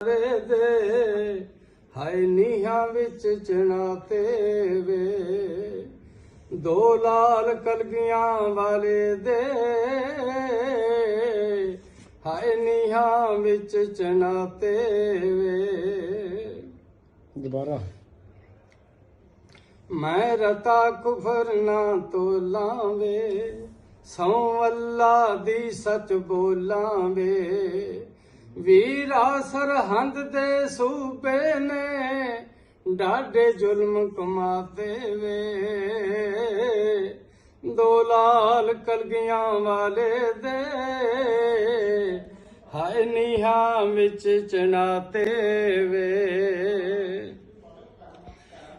ਦੇ। ਹਾਏ ਨੀਹਾਂ ਵਿੱਚ ਚਣਾਤੇ ਵੇ ਦੋ ਲਾਲ ਕਲਗੀਆਂ ਵਾਲੇ ਦੇ। ਹਾਏ ਨੀਹਾਂ ਵਿੱਚ ਚਣਾਤੇ ਵੇ ਦੁਬਾਰਾ। ਮੈਂ ਰਤਾ ਕੁਫਰ ਨਾ ਤੋਲਾਂਵੇ ਸੌ ਅੱਲਾ ਦੀ ਸੱਚ ਬੋਲਾਂਵੇ। ਵੀਰਾ ਸਰਹੰਦ ਦੇ ਸੂਬੇ ਨੇ, ਡਾਢੇ ਜ਼ੁਲਮ ਕਮਾਤੇ ਵੇ। ਦੋ ਲਾਲ ਕਲਗੀਆਂ ਵਾਲੇ ਦੇ, ਹਾਏ ਨੀਹਾਂ ਵਿੱਚ ਚਨਾਤੇ ਵੇ।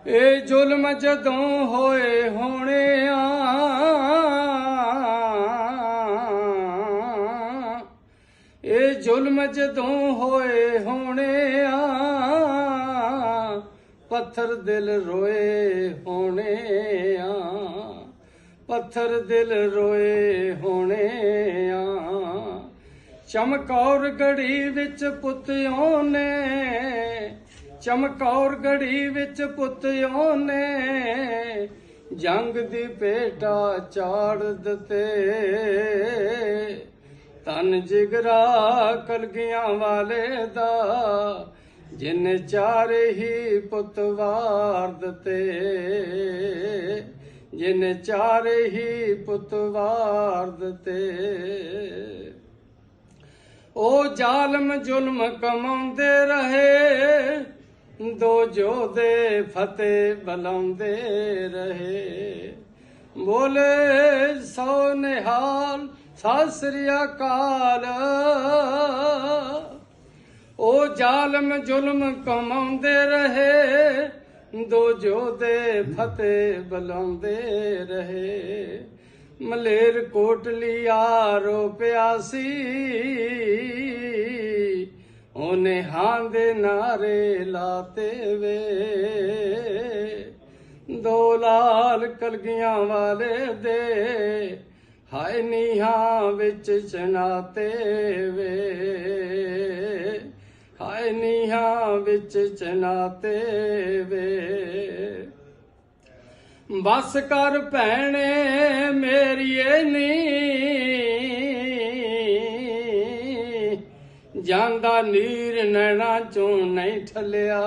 ਇਹ ਜ਼ੁਲਮ ਜਦੋਂ ਹੋਏ ਹੋਣੇ ਆ ਇਹ ਜਦੋਂ ਹੋਏ ਹੋਣੇ ਆ ਪੱਥਰ ਦਿਲ ਰੋਏ ਹੋਣੇ ਆ ਪੱਥਰ ਦਿਲ ਰੋਏ ਹੋਣੇ ਆ ਚਮਕੌਰ ਗੜੀ ਵਿੱਚ ਪੁੱਤਿਓ ਨੇ, ਚਮਕੌਰ ਗੜੀ ਵਿੱਚ ਪੁੱਤਿਓ ਨੇ, ਜੰਗ ਦੀ ਪੇਟਾ ਚਾੜ ਦਿੱਤੇ। ਤਨ ਜਿਗਰਾ ਕਲਗੀਆਂ ਵਾਲੇ ਦਾ, ਜਿਨ ਚਾਰੇ ਹੀ ਪੁੱਤ ਵਾਰ ਦਿੱਤੇ ਜਿਨ ਚਾਰੇ ਹੀ ਪੁੱਤ ਵਾਰ ਦਿੱਤੇ ਉਹ ਜ਼ਾਲਮ ਜ਼ੁਲਮ ਕਮਾਉਂਦੇ ਰਹੇ, ਦੋ ਜੋਦੇ ਫਤਿਹ ਬਲਾਉਂਦੇ ਰਹੇ। ਬੋਲੇ ਸੋ ਨਿਹਾਲ ਸਤਿ ਸ੍ਰੀ ਅਕਾਲ। ਉਹ ਜ਼ਾਲਮ ਜ਼ੁਲਮ ਕਮਾਉਂਦੇ ਰਹੇ, ਦੋ ਜੋਦੇ ਫਤਿਹ ਬੁਲਾਉਂਦੇ ਰਹੇ। ਮਲੇਰ ਕੋਟਲੀ ਆਰੋ ਪਿਆਸੀ, ਉਹਨੇ ਹਾਂ ਦੇ ਨਾਰੇ ਲਾਤੇ ਵੇ। ਦੋ ਲਾਲ ਕਲਗੀਆਂ ਵਾਲੇ ਦੇ ਹਾਏ ਨੀਹਾਂ ਵਿੱਚ ਚਨਾਤੇ ਵੇ। ਹਾਏ ਨੀਹਾਂ ਵਿੱਚ ਚਨਾਤੇ ਵੇ। ਬਸ ਕਰ ਭੈਣੇ ਮੇਰੀਏ ਨੀ। ਜਾਂਦਾ ਨੀਰ ਨੈਣਾ ਚੋਂ ਨਹੀਂ ਠੱਲਿਆ।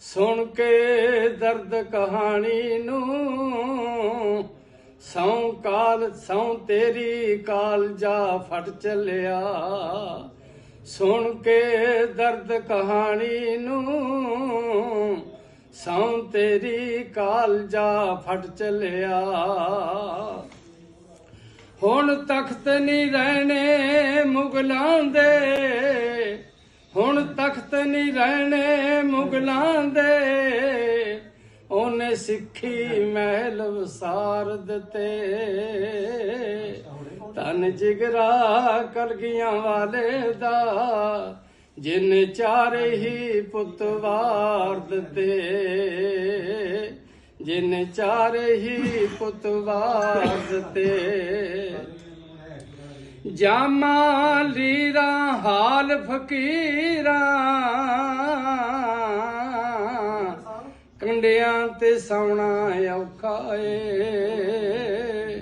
ਸੁਣ ਕੇ ਦਰਦ ਕਹਾਣੀ ਨੂੰ ਸੌ ਕਾਲ ਸੌ ਤੇਰੀ ਕਾਲ ਜਾ ਫਟ ਚੱਲਿਆ। ਸੁਣ ਕੇ ਦਰਦ ਕਹਾਣੀ ਨੂੰ ਸੌ ਤੇਰੀ ਕਾਲ ਜਾ ਫਟ ਚੱਲਿਆ। ਹੁਣ ਤਖਤ ਨਹੀਂ ਰਹਿਣੇ ਮੁਗਲਾਂ ਦੇ, ਹੁਣ ਤਖਤ ਨਹੀਂ ਰਹਿਣੇ ਮੁਗਲਾਂ ਦੇ। ਉਹਨੇ ਸਿੱਖੀ ਮਹਿਲ ਵਸਾਰ ਦਿੱਤੇ ਤਨ ਜਿਗਰਾ ਕਲਗੀਆਂ ਵਾਲੇ ਦਾ, ਜਿਨ ਚਾਰੇ ਹੀ ਪੁੱਤ ਵਾਰ ਦਿੱਤੇ ਜਿਨ ਚਾਰੇ ਹੀ ਪੁੱਤ ਵਾਰ ਦਿੱਤੇ ਜਾਮਾ ਲੀਰਾ, ਹਾਲ ਫਕੀਰਾਂ ਤੇ ਸੌਣਾ ਔਖਾ ਏ।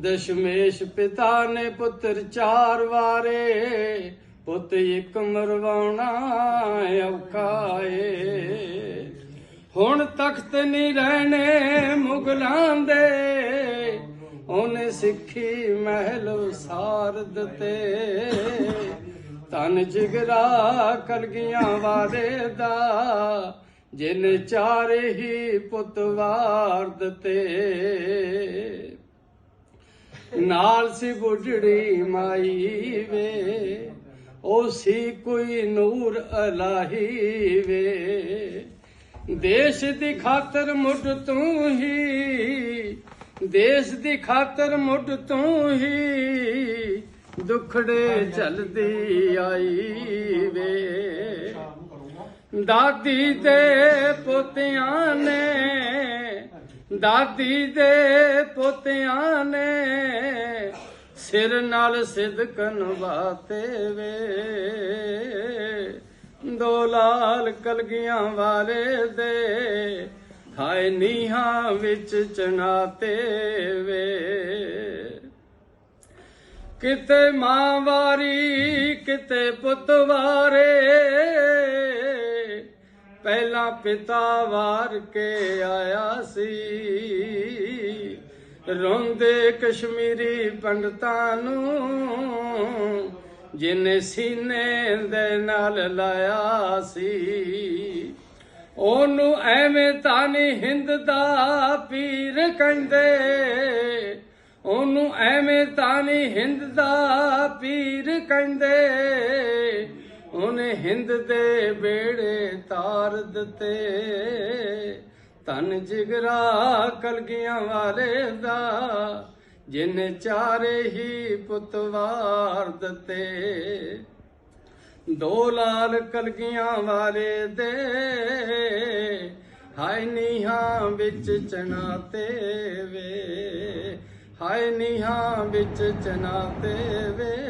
ਦਸ਼ਮੇਸ਼ ਪਿਤਾ ਨੇ ਪੁੱਤਰ ਚਾਰ ਵਾਰੇ, ਪੁੱਤ ਇੱਕ ਮਰਵਾਉਣਾ ਔਖਾ ਏ। ਹੁਣ ਤਖਤ ਨਹੀਂ ਰਹਿਣੇ ਮੁਗਲਾਂ ਦੇ ਉਹਨੇ ਸਿੱਖੀ ਮਹਿਲ ਸਾਰ ਦਿੱਤੇ ਤਨ ਜਿਗਰਾ ਕਲਗੀਆਂ ਵਾਲੇ ਦਾ ਜਿਨ ਚਾਰੇ ਹੀ ਪੁੱਤ ਵਾਰ ਦਿੱਤੇ ਨਾਲ ਸੀ ਬੁਢੜੀ ਮਾਈ ਵੇ, ਉਹ ਸੀ ਕੋਈ ਨੂਰ ਅਲਾਹੀ ਵੇ। ਦੇਸ਼ ਦੀ ਖਾਤਰ ਮੁੱਢ ਤੂੰ ਹੀ, ਦੇਸ਼ ਦੀ ਖਾਤਰ ਮੁੱਢ ਤੂੰ ਹੀ ਦੁਖੜੇ ਚਲਦੀ ਆਈ। ਦਾਦੀ ਦੇ ਪੋਤਿਆਂ ਨੇ, ਦਾਦੀ ਦੇ ਪੋਤਿਆਂ ਨੇ ਸਿਰ ਨਾਲ ਸਿਦਕਨ ਬਾਤੇ ਵੇ ਦੋ ਲਾਲ ਕਲਗੀਆਂ ਵਾਲੇ ਦੇ ਹਾਏ ਨੀਹਾਂ ਵਿੱਚ ਚਨਾਤੇ ਵੇ ਕਿਤੇ ਮਾਂ ਵਾਰੀ, ਕਿਤੇ ਪੁੱਤ ਵਾਰੇ ਪਹਿਲਾਂ ਪਿਤਾ ਵਾਰ ਕੇ ਆਇਆ ਸੀ। ਰੋਂਦੇ ਕਸ਼ਮੀਰੀ ਪੰਡਤਾਂ ਨੂੰ, ਜਿਨੇ ਸੀਨੇ ਦੇ ਨਾਲ ਲਾਇਆ ਸੀ। ਉਹਨੂੰ ਐਵੇਂ ਤਾਂ ਨਹੀਂ ਹਿੰਦ ਦਾ ਪੀਰ ਕਹਿੰਦੇ, ਉਹਨੂੰ ਐਵੇਂ ਤਾਂ ਨਹੀਂ ਹਿੰਦ ਦਾ ਪੀਰ ਕਹਿੰਦੇ। ਉਹਨੇ ਹਿੰਦ ਦੇ ਬੇੜੇ ਤਾਰ ਦਿੱਤੇ। ਤਨ ਜਿਗਰਾ ਕਲਗੀਆਂ ਵਾਲੇ ਦਾ, ਜਿਨੇ ਚਾਰੇ ਹੀ ਪੁੱਤ ਦਿੱਤੇ। ਦੋ ਲਾਲ ਕਲਗੀਆਂ ਵਾਲੇ ਦੇ, ਹਾਏ ਨੀਹਾਂ ਵਿੱਚ ਚਨਾਤੇ ਵੇ। ਹਾਏ ਨੀਹਾਂ ਵਿੱਚ ਚਨਾਤੇ ਵੇ।